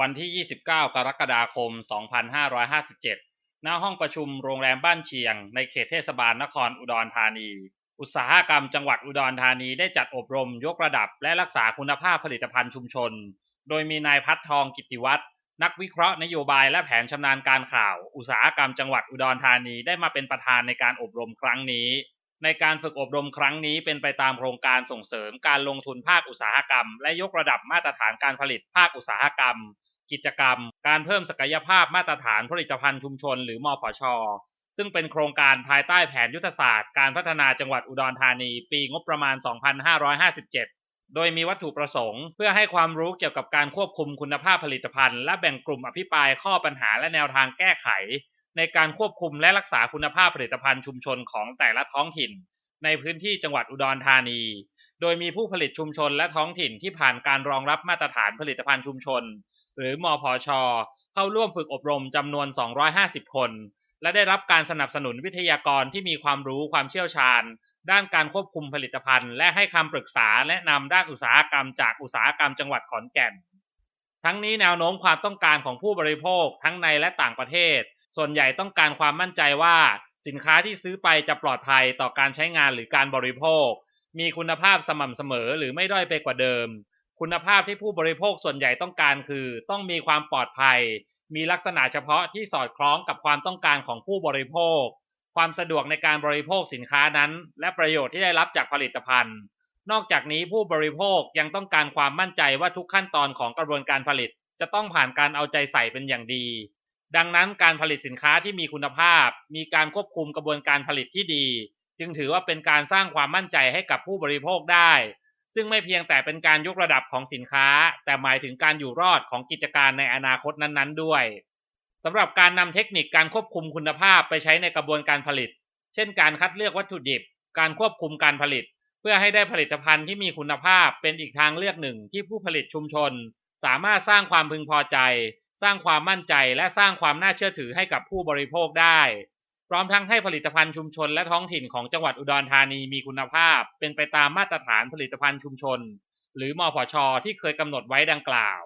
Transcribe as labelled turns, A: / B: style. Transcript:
A: วันที่ 29 กรกฎาคม 2557 ณ ห้องประชุมโรงแรมบ้านเชียง ในเขตเทศบาลนครอุดรธานี อุตสาหกรรมจังหวัดอุดรธานีได้จัดอบรมยกระดับและรักษาคุณภาพผลิตภัณฑ์ชุมชน โดยมีนายพัฒทองกิติวัฒน์นักวิเคราะห์นโยบายและแผนชำนาญการข่าว อุตสาหกรรมจังหวัดอุดรธานีได้มาเป็นประธานในการอบรมครั้งนี้ ในการฝึกอบรมครั้งนี้เป็นไปตามโครงการส่งเสริมการลงทุนภาคอุตสาหกรรม และยกระดับมาตรฐานการผลิตภาคอุตสาหกรรม กิจกรรม การเพิ่มศักยภาพมาตรฐานผลิตภัณฑ์ชุมชน หรือมพชซึ่งเป็นโครงการภายใต้แผนยุทธศาสตร์การพัฒนาจังหวัดอุดรธานี ปีงบประมาณ 2557 โดยมีวัตถุประสงค์ เพื่อให้ความรู้เกี่ยวกับการควบคุมคุณภาพผลิตภัณฑ์ และแบ่งกลุ่มอภิปรายข้อปัญหาและแนวทางแก้ไข ในการควบคุมและรักษาคุณภาพผลิตภัณฑ์ชุมชนของแต่ละท้องถิ่น ในพื้นที่จังหวัดอุดรธานี โดยมีผู้ผลิตชุมชนและท้องถิ่นที่ผ่านการรองรับมาตรฐานผลิตภัณฑ์ชุมชน หรือมพชเข้าร่วมฝึกอบรมจำนวน 250 คน และได้รับการสนับสนุนวิทยากรที่มีความรู้ความเชี่ยวชาญ ด้านการควบคุมผลิตภัณฑ์ และให้คำปรึกษาแนะนำด้านอุตสาหกรรมจากอุตสาหกรรมจังหวัดขอนแก่น ทั้งนี้แนวโน้มความต้องการของผู้บริโภคทั้งในและต่างประเทศ ส่วนใหญ่ต้องการความมั่นใจว่า สินค้าที่ซื้อไปจะปลอดภัยต่อการใช้งานหรือการบริโภค มีคุณภาพสม่ำเสมอหรือไม่ด้อยไปกว่าเดิม คุณภาพที่ผู้บริโภคส่วนใหญ่ต้องการคือ ต้องมีความปลอดภัย มีลักษณะเฉพาะที่สอดคล้องกับความต้องการของผู้บริโภค ความสะดวกในการบริโภคสินค้านั้น และประโยชน์ที่ได้รับจากผลิตภัณฑ์ นอกจากนี้ผู้บริโภคยังต้องการความมั่นใจว่าทุกขั้นตอนของกระบวนการผลิต จะต้องผ่านการเอาใจใส่เป็นอย่างดี ดังนั้นการผลิตสินค้าที่มีคุณภาพ มีการควบคุมกระบวนการผลิตที่ดี จึงถือว่าเป็นการสร้างความมั่นใจให้กับผู้บริโภคได้ ซึ่งไม่เพียงแต่เป็นการยกระดับของสินค้า แต่หมายถึงการอยู่รอดของกิจการในอนาคตนั้นๆ ด้วยสำหรับการนำเทคนิคการควบคุมคุณภาพไปใช้ในกระบวนการผลิต เช่น การคัดเลือกวัตถุดิบ การควบคุมการผลิต เพื่อให้ได้ผลิตภัณฑ์ที่มีคุณภาพเป็นอีกทางเลือกหนึ่งที่ผู้ผลิตชุมชน สามารถสร้างความพึงพอใจ สร้างความมั่นใจและสร้างความน่าเชื่อถือให้กับผู้บริโภคได้ พร้อมทั้งให้ผลิตภัณฑ์ชุมชนและท้องถิ่นของจังหวัดอุดรธานีมีคุณภาพ เป็นไปตามมาตรฐานผลิตภัณฑ์ชุมชน หรือมพชที่เคยกำหนดไว้ดังกล่าว